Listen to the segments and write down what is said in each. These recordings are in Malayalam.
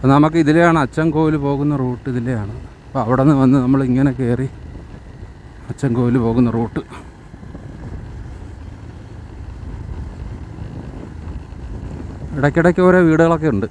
അപ്പോൾ നമുക്ക് ഇതിലെയാണ് അച്ചൻകോവിൽ പോകുന്ന റൂട്ട് ഇതിലെയാണ്. അപ്പോൾ അവിടെ നിന്ന് വന്ന് നമ്മൾ ഇങ്ങനെ കയറി അച്ചൻകോവിൽ പോകുന്ന റൂട്ട്. ഇടയ്ക്കിടയ്ക്ക് ഓരോ വീടുകളൊക്കെ ഉണ്ട്.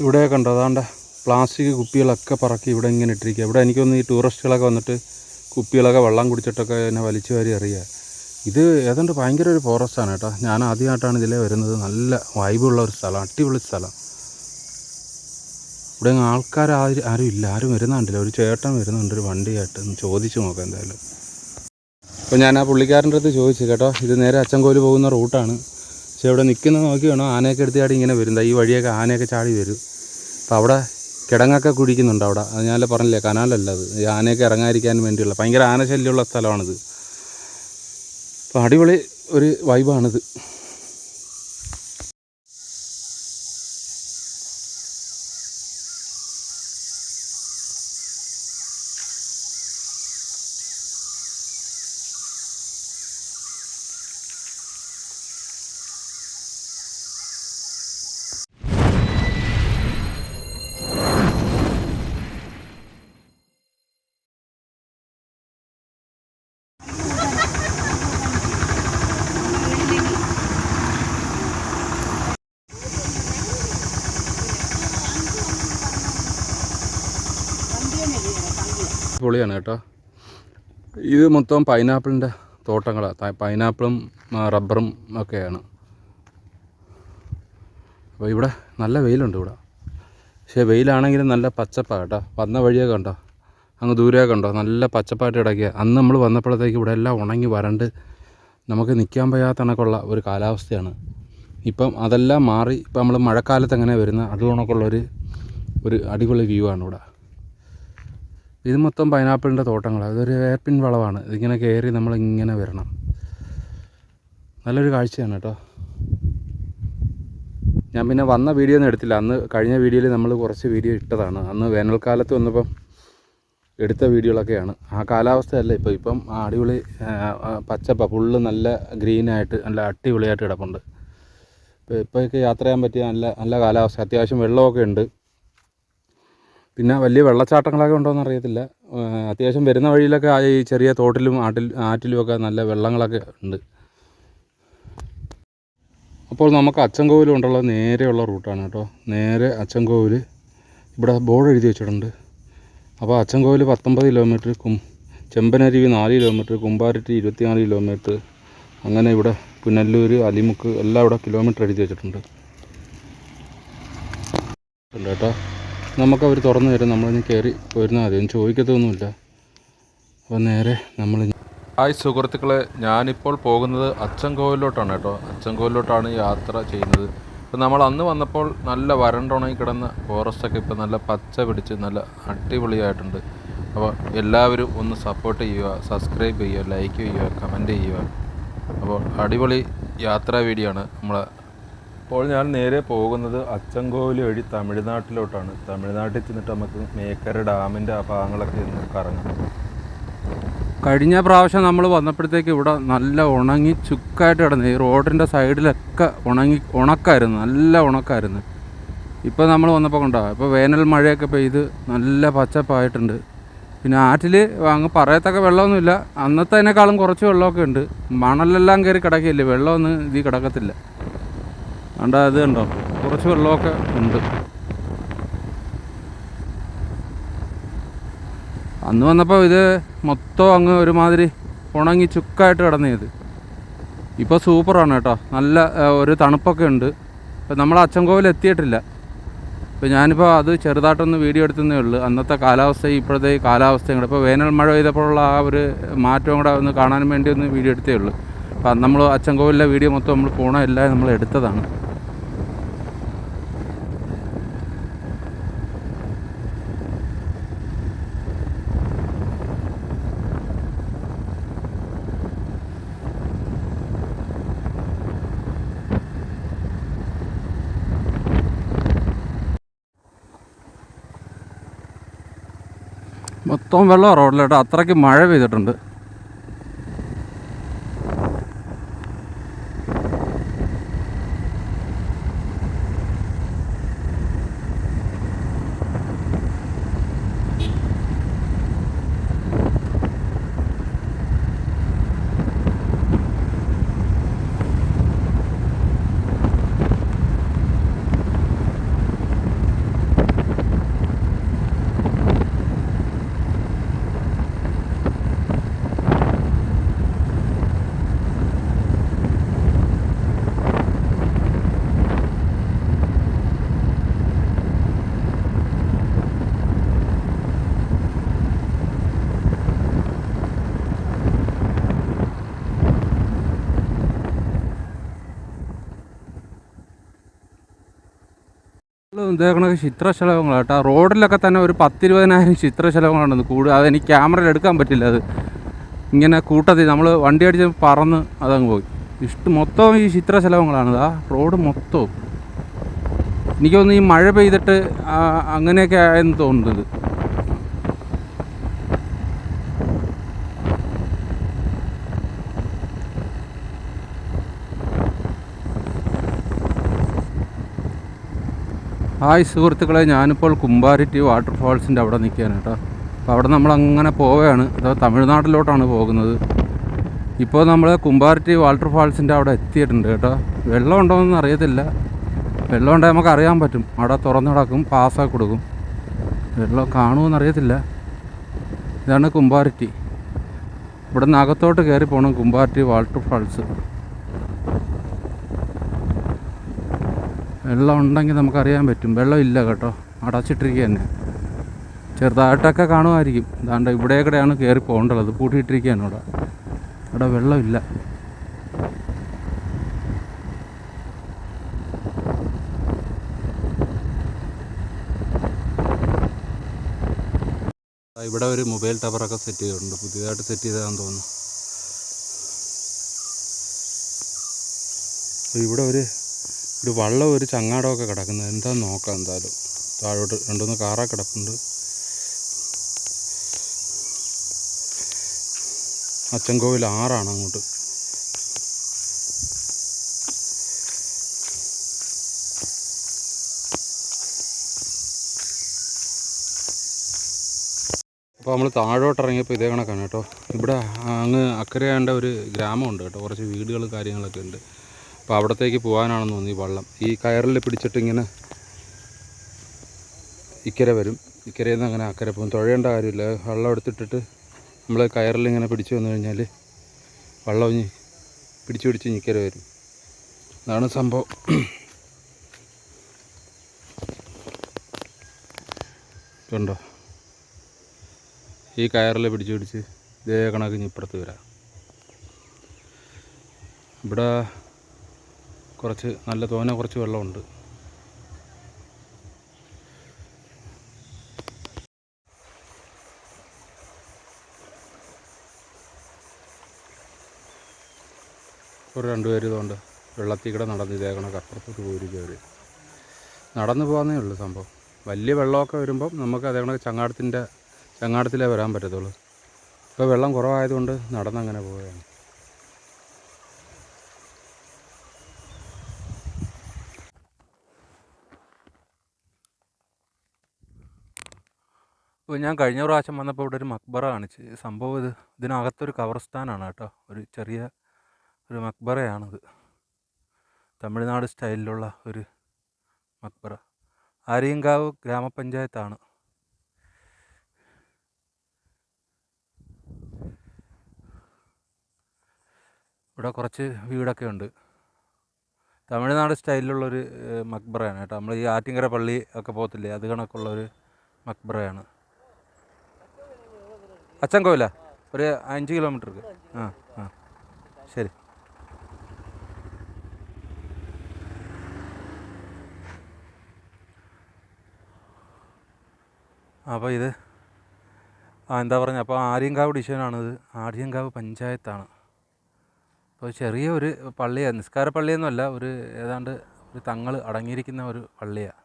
ഇവിടെ കണ്ടോ അതാണ്ട് പ്ലാസ്റ്റിക് കുപ്പികളൊക്കെ പറക്കി ഇവിടെ ഇങ്ങനെ ഇട്ടിരിക്കുക. ഇവിടെ എനിക്കൊന്ന് ഈ ടൂറിസ്റ്റുകളൊക്കെ വന്നിട്ട് കുപ്പികളൊക്കെ വെള്ളം കുടിച്ചിട്ടൊക്കെ എന്നെ വലിച്ചു വാരി അറിയുക ഇത് ഏതാണ്ട് ഭയങ്കര ഒരു ഫോറസ്റ്റാണ് കേട്ടോ. ഞാൻ ആദ്യമായിട്ടാണ് ഇതിലേ വരുന്നത്. നല്ല വൈബുള്ള ഒരു സ്ഥലം അടിപൊളി സ്ഥലം. ഇവിടെ ആൾക്കാർ ആരും ആരും ഇല്ല. ആരും വരുന്നുണ്ടല്ലോ. ഒരു ചേട്ടൻ വരുന്നുണ്ട് ഒരു വണ്ടിയായിട്ട്. ഒന്ന് ചോദിച്ചു നോക്കാം എന്തായാലും. അപ്പോൾ ഞാൻ ആ പുള്ളിക്കാരന്റെ അടുത്ത് ചോദിച്ചു കേട്ടോ. ഇത് നേരെ അച്ചൻകോൽ പോകുന്ന റൂട്ടാണ്. പക്ഷേ ഇവിടെ നിൽക്കുന്നത് നോക്കി വേണം. ആനയൊക്കെ എടുത്ത് ചാടി ഇങ്ങനെ വരും. ഈ വഴിയൊക്കെ ആനയൊക്കെ ചാടി വരും. അപ്പോൾ അവിടെ കിടങ്ങൊക്കെ കുടിക്കുന്നുണ്ട് അവിടെ. അത് ഞാനല്ലേ പറഞ്ഞില്ലേ? കനാലല്ല അത്. ഈ ആനയൊക്കെ ഇറങ്ങാതിരിക്കാൻ വേണ്ടിയുള്ള. ഭയങ്കര ആനശല്യമുള്ള സ്ഥലമാണിത്. അപ്പോൾ അടിപൊളി ഒരു വൈബാണിത് പൊളിയാണ് കേട്ടോ. ഇത് മൊത്തം പൈനാപ്പിളിന്റെ തോട്ടങ്ങളാണ് പൈനാപ്പിളും റബ്ബറും ഒക്കെയാണ്. അപ്പോൾ ഇവിടെ നല്ല വെയിലുണ്ട് ഇവിടെ. പക്ഷേ വെയിലാണെങ്കിലും നല്ല പച്ചപ്പാണ് കേട്ടോ. വന്ന വഴിയൊക്കെ ഉണ്ടോ അങ്ങ് ദൂരെയൊക്കെ ഉണ്ടോ നല്ല പച്ചപ്പായിട്ട് കിടക്കുക അന്ന് നമ്മൾ വന്നപ്പോഴത്തേക്ക് ഇവിടെ എല്ലാം ഉണങ്ങി വരണ്ട് നമുക്ക് നിൽക്കാൻ വയ്യാത്ത ഒരു കാലാവസ്ഥയാണ്. ഇപ്പം അതെല്ലാം മാറി. ഇപ്പം നമ്മൾ മഴക്കാലത്ത് എങ്ങനെ വരുന്ന അത് കണക്കുള്ളൊരു ഒരു അടിപൊളി വ്യൂ ആണ് ഇവിടെ. ഇത് മൊത്തം പൈനാപ്പിളിന്റെ തോട്ടങ്ങളാണ് ഇതൊരു വേപ്പിൻ വളവാണ്. ഇതിങ്ങനെ കയറി നമ്മളിങ്ങനെ വരണം. നല്ലൊരു കാഴ്ചയാണ് കേട്ടോ. ഞാൻ പിന്നെ വന്ന വീഡിയോ ഒന്നും എടുത്തില്ല. അന്ന് കഴിഞ്ഞ വീഡിയോയിൽ നമ്മൾ കുറച്ച് വീഡിയോ ഇട്ടതാണ്. അന്ന് വേനൽക്കാലത്ത് വന്നപ്പം എടുത്ത വീഡിയോകളൊക്കെയാണ്. ആ കാലാവസ്ഥയല്ല ഇപ്പോൾ ഇപ്പം അടിപൊളി പച്ചപ്പ. ഫുള്ള് നല്ല ഗ്രീനായിട്ട് നല്ല അടിപൊളിയായിട്ട് കിടപ്പുണ്ട്. ഇപ്പോൾ ഇപ്പോഴൊക്കെ യാത്ര ചെയ്യാൻ പറ്റിയ നല്ല നല്ല കാലാവസ്ഥ. അത്യാവശ്യം വെള്ളമൊക്കെ ഉണ്ട്. പിന്നെ വലിയ വെള്ളച്ചാട്ടങ്ങളൊക്കെ ഉണ്ടോയെന്ന് അറിയത്തില്ല. അത്യാവശ്യം വരുന്ന വഴിയിലൊക്കെ ഈ ചെറിയ തോട്ടിലും ആട്ടിൽ ആറ്റിലുമൊക്കെ നല്ല വെള്ളങ്ങളൊക്കെ ഉണ്ട്. അപ്പോൾ നമുക്ക് അച്ചൻകോവിൽ കൊണ്ടുള്ള നേരെയുള്ള റൂട്ടാണ് കേട്ടോ. നേരെ അച്ചൻകോവിൽ ഇവിടെ ബോർഡ് എഴുതി വെച്ചിട്ടുണ്ട്. അപ്പോൾ അച്ചൻകോവിൽ പത്തൊമ്പത് കിലോമീറ്റർ കും ചെമ്പനരുവി നാല് കിലോമീറ്റർ കുമ്പാരറ്റി ഇരുപത്തിനാല് കിലോമീറ്റർ അങ്ങനെ ഇവിടെ പുനല്ലൂർ അലിമുക്ക് എല്ലാം ഇവിടെ കിലോമീറ്റർ എഴുതി വെച്ചിട്ടുണ്ട്. കേട്ടോ. നമുക്ക് അവർ തുറന്നു തരും. നമ്മളിനി കയറി പോരുന്നാൽ മതി. ഒന്നും ചോദിക്കത്തൊന്നുമില്ല. അപ്പോൾ നേരെ നമ്മൾ ഹായ് സുഹൃത്തുക്കളെ ഞാനിപ്പോൾ പോകുന്നത് അച്ചൻകോവിലോട്ടാണ് കേട്ടോ. അച്ചൻകോവിലോട്ടാണ് യാത്ര ചെയ്യുന്നത്. അപ്പോൾ നമ്മൾ അന്ന് വന്നപ്പോൾ നല്ല വരണ്ടുണങ്ങി കിടന്ന ഫോറസ്റ്റൊക്കെ ഇപ്പോൾ നല്ല പച്ച പിടിച്ച് നല്ല അടിപൊളിയായിട്ടുണ്ട്. അപ്പോൾ എല്ലാവരും ഒന്ന് സപ്പോർട്ട് ചെയ്യുക സബ്സ്ക്രൈബ് ചെയ്യുക ലൈക്ക് ചെയ്യുക കമന്റ് ചെയ്യുക. അപ്പോൾ അടിപൊളി യാത്രാ വീഡിയോ ആണ് നമ്മളെ അപ്പോൾ ഞാൻ നേരെ പോകുന്നത് അച്ചൻകോവിൽ വഴി തമിഴ്നാട്ടിലോട്ടാണ്. തമിഴ്നാട്ടിൽ ചെന്നിട്ട് നമുക്ക് മേക്കര ഡാമിന്റെ ആ ഭാഗങ്ങളൊക്കെ ഒന്ന് കറങ്ങാം. കഴിഞ്ഞ പ്രാവശ്യം നമ്മൾ വന്നപ്പോഴത്തേക്ക് ഇവിടെ നല്ല ഉണങ്ങി ചുക്കായിട്ട് കിടന്നു ഈ റോഡിന്റെ സൈഡിലൊക്കെ ഉണങ്ങി ഉണക്കായിരുന്നു നല്ല ഉണക്കായിരുന്നു. ഇപ്പോൾ നമ്മൾ വന്നപ്പോൾ കണ്ടോ ഇപ്പോൾ വേനൽ മഴയൊക്കെ പെയ്ത് നല്ല പച്ചപ്പായിട്ടുണ്ട്. പിന്നെ ആറ്റിൽ അങ്ങ് പറയത്തക്ക വെള്ളമൊന്നുമില്ല അന്നത്തേനേക്കാളും കുറച്ച് വെള്ളമൊക്കെ ഉണ്ട്. മണലെല്ലാം കയറി കിടക്കില്ലേ വെള്ളമൊന്നും ഇതിൽ കിടക്കത്തില്ല. കണ്ടോ അത് കണ്ടോ? കുറച്ച് വെള്ളമൊക്കെ ഉണ്ട്. അന്ന് വന്നപ്പോൾ ഇത് മൊത്തം അങ്ങ് ഒരുമാതിരി ഉണങ്ങി ചുക്കായിട്ട് കിടന്നത് ഇത്. ഇപ്പോൾ സൂപ്പറാണ് കേട്ടോ. നല്ല ഒരു തണുപ്പൊക്കെ ഉണ്ട്. ഇപ്പം നമ്മൾ അച്ചൻകോവിൽ എത്തിയിട്ടില്ല. ഇപ്പോൾ ഞാനിപ്പോൾ അത് ചെറുതായിട്ടൊന്ന് വീഡിയോ എടുത്തതേ ഉള്ളൂ. അന്നത്തെ കാലാവസ്ഥ ഇപ്പോഴത്തെ ഈ കാലാവസ്ഥയും കൂടെ ഇപ്പോൾ വേനൽ മഴ പെയ്തപ്പോഴുള്ള ആ ഒരു മാറ്റവും കൂടെ ഒന്ന് കാണാൻ വേണ്ടി ഒന്ന് വീഡിയോ എടുത്തേ ഉള്ളൂ. അപ്പം നമ്മൾ അച്ചൻകോവിലെ വീഡിയോ മൊത്തം നമ്മൾ പോണ എല്ലാം നമ്മൾ എടുത്തതാണ്. മൊത്തം വെള്ളം റോഡിലോട്ട്. അത്രയ്ക്ക് മഴ പെയ്തിട്ടുണ്ട്. ഇതേക്കണക്ക് ചിത്രശലഭങ്ങളാണ് കേട്ടോ റോഡിലൊക്കെ തന്നെ ഒരു പത്തിരുപതിനായിരം ചിത്രശലഭങ്ങളുണ്ടെന്ന് കൂടുതൽ അതെനിക്ക് ക്യാമറയിൽ എടുക്കാൻ പറ്റില്ല അത്. ഇങ്ങനെ കൂട്ടത്തിൽ നമ്മൾ വണ്ടി അടിച്ച് പറന്ന് അതങ്ങ് പോയി. ഇഷ്ടം മൊത്തം ഈ ചിത്രശലഭങ്ങളാണ്. ആ റോഡ് മൊത്തവും. എനിക്കൊന്ന് ഈ മഴ പെയ്തിട്ട് അങ്ങനെയൊക്കെ ആയെന്ന് തോന്നുന്നത് ഹായ് സുഹൃത്തുക്കളെ ഞാനിപ്പോൾ കുമ്പാരിറ്റി വാട്ടർഫാൾസിന്റെ അവിടെ നിൽക്കുകയാണ് കേട്ടോ. അപ്പോൾ അവിടെ നമ്മൾ അങ്ങനെ പോവുകയാണ്. അതോ തമിഴ്നാട്ടിലോട്ടാണ് പോകുന്നത്. ഇപ്പോൾ നമ്മൾ കുമ്പാരിറ്റി വാട്ടർഫാൾസിന്റെ അവിടെ എത്തിയിട്ടുണ്ട് കേട്ടോ. വെള്ളം ഉണ്ടോയെന്ന് അറിയത്തില്ല. വെള്ളം ഉണ്ടെങ്കിൽ നമുക്ക് അറിയാൻ പറ്റും. അവിടെ തുറന്നു കിടക്കും പാസ്സാക്കി കൊടുക്കും. വെള്ളം കാണുമെന്ന് അറിയത്തില്ല. ഇതാണ് കുമ്പാരിറ്റി ഇവിടെ നിന്ന് അകത്തോട്ട് കയറി പോകണം കുമ്പാരിറ്റി വാട്ടർഫാൾസ്. വെള്ളം ഉണ്ടെങ്കിൽ നമുക്കറിയാൻ പറ്റും. വെള്ളം ഇല്ല കേട്ടോ. അടച്ചിട്ടിരിക്കുക തന്നെ ചെറുതായിട്ടൊക്കെ കാണുമായിരിക്കും. ദാണ്ട് കൂടെയാണ് കയറി പോകേണ്ടത്. പൂട്ടിയിട്ടിരിക്കുകയാണ് അവിടെ. അവിടെ വെള്ളമില്ല ഇവിടെ ഒരു മൊബൈൽ ടവറൊക്കെ സെറ്റ് ചെയ്തിട്ടുണ്ട്. പുതിയതായിട്ട് സെറ്റ് ചെയ്തതാണെന്ന് തോന്നുന്നു. ഇവിടെ ഒരു ഒരു വള്ളം ഒരു ചങ്ങാടമൊക്കെ കിടക്കുന്നത്. എന്താന്ന് നോക്കാം എന്തായാലും. താഴോട്ട് രണ്ടുമൂന്ന് കാറൊക്കെ കിടപ്പുണ്ട്. അച്ചൻകോവിൽ ആറാണ് അങ്ങോട്ട്. അപ്പോൾ നമ്മൾ താഴോട്ട് ഇറങ്ങിയപ്പോൾ ഇതേ കണക്കാണ് കേട്ടോ. ഇവിടെ അങ്ങ് അക്കരയാണ്ട ഒരു ഗ്രാമമുണ്ട് കേട്ടോ. കുറച്ച് വീടുകളും കാര്യങ്ങളൊക്കെ ഉണ്ട്. അപ്പോൾ അവിടത്തേക്ക് പോകാനാണെന്ന് തോന്നി വള്ളം. ഈ കയറിൽ പിടിച്ചിട്ട് ഇങ്ങനെ ഇക്കരെ വരും. ഇക്കരയിൽ നിന്ന് അങ്ങനെ അക്കരെ പോകും. തുഴയേണ്ട കാര്യമില്ല. വള്ളം എടുത്തിട്ടിട്ട് നമ്മൾ കയറിൽ ഇങ്ങനെ പിടിച്ചു വന്നു കഴിഞ്ഞാൽ വള്ളം ഇനി പിടിച്ചു പിടിച്ച് ഇക്കരെ വരും. അതാണ് സംഭവം. കണ്ടോ? ഈ കയറിൽ പിടിച്ച് പിടിച്ച് ഇതേ കണക്ക് ഇനി ഇപ്പുറത്ത് വരാം. ഇവിടെ കുറച്ച് നല്ല തോന കുറച്ച് വെള്ളമുണ്ട്. ഒരു രണ്ടുപേര് ഇതുകൊണ്ട് വെള്ളത്തിൽ കൂടെ നടന്ന് ഇതേക്കണം കപ്പുറത്തോട്ട് പോയി കയറി. നടന്നു പോകാന്നേ ഉള്ളൂ സംഭവം. വലിയ വെള്ളമൊക്കെ വരുമ്പം നമുക്ക് അതേ കണക്ക് ചങ്ങാടത്തിന്റെ ചങ്ങാടത്തിലേ വരാൻ പറ്റത്തുള്ളൂ. ഇപ്പോൾ വെള്ളം കുറവായതുകൊണ്ട് നടന്നങ്ങനെ പോവുകയാണ്. ഇപ്പോൾ ഞാൻ കഴിഞ്ഞ പ്രാവശ്യം വന്നപ്പോൾ ഇവിടെ ഒരു മക്ബറ കാണിച്ച്. സംഭവം ഇത് ഇതിനകത്തൊരു കവർസ്ഥാനാണ് കേട്ടോ. ഒരു ചെറിയ ഒരു മക്ബറയാണിത്. തമിഴ്നാട് സ്റ്റൈലിലുള്ള ഒരു മക്ബറ. ആര്യങ്കാവ് ഗ്രാമപഞ്ചായത്താണ്. ഇവിടെ കുറച്ച് വീടൊക്കെ ഉണ്ട്. തമിഴ്നാട് സ്റ്റൈലിലുള്ളൊരു മക്ബറയാണ് കേട്ടോ. നമ്മൾ ഈ ആറ്റിങ്കര പള്ളി ഒക്കെ പോകത്തില്ലേ? അത് കണക്കുള്ളൊരു മക്ബറയാണ്. അച്ഛൻ കോവില ഒരു അഞ്ച് കിലോമീറ്റർ ആ ആ. ശരി. അപ്പോൾ ഇത് ആ എന്താ പറഞ്ഞ? അപ്പോൾ ആര്യങ്കാവ് ഡിവിഷനാണിത്. ആര്യങ്കാവ് പഞ്ചായത്താണ്. അപ്പോൾ ചെറിയ ഒരു പള്ളിയാണ് നിസ്കാര പള്ളിയൊന്നുമല്ല ഒരു ഏതാണ്ട് ഒരു തങ്ങൾ അടങ്ങിയിരിക്കുന്ന ഒരു പള്ളിയാണ്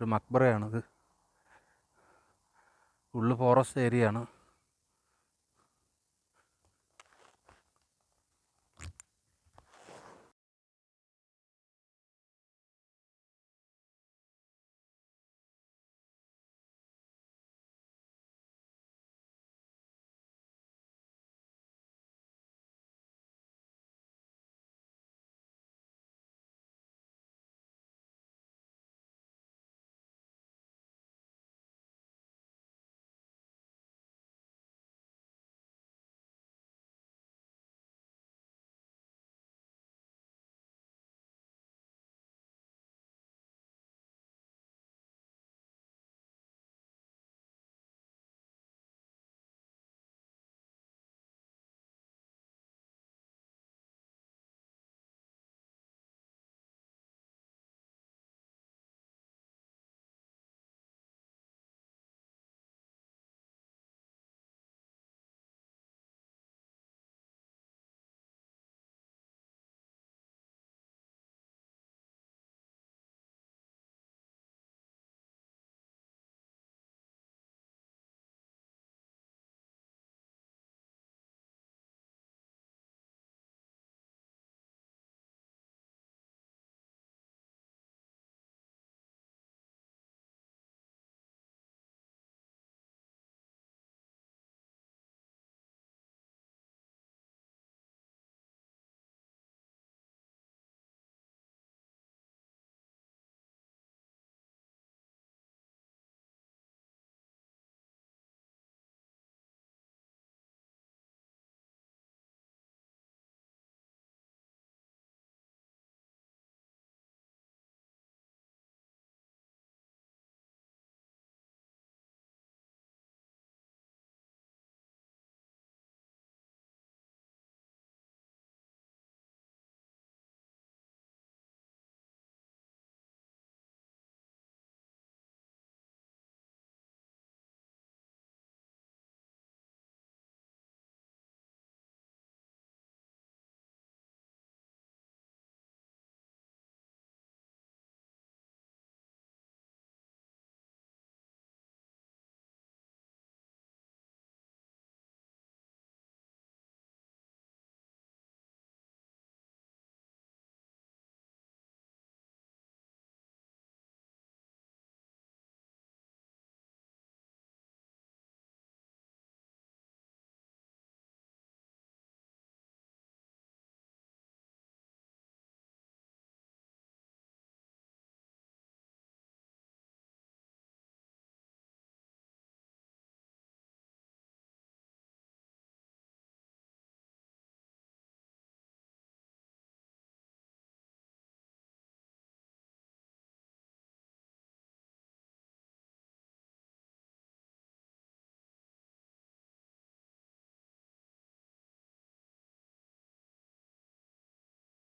ഒരു മക്ബറയാണിത്. ഉള്ളു ഫോറസ്റ്റ് ഏരിയയാണ്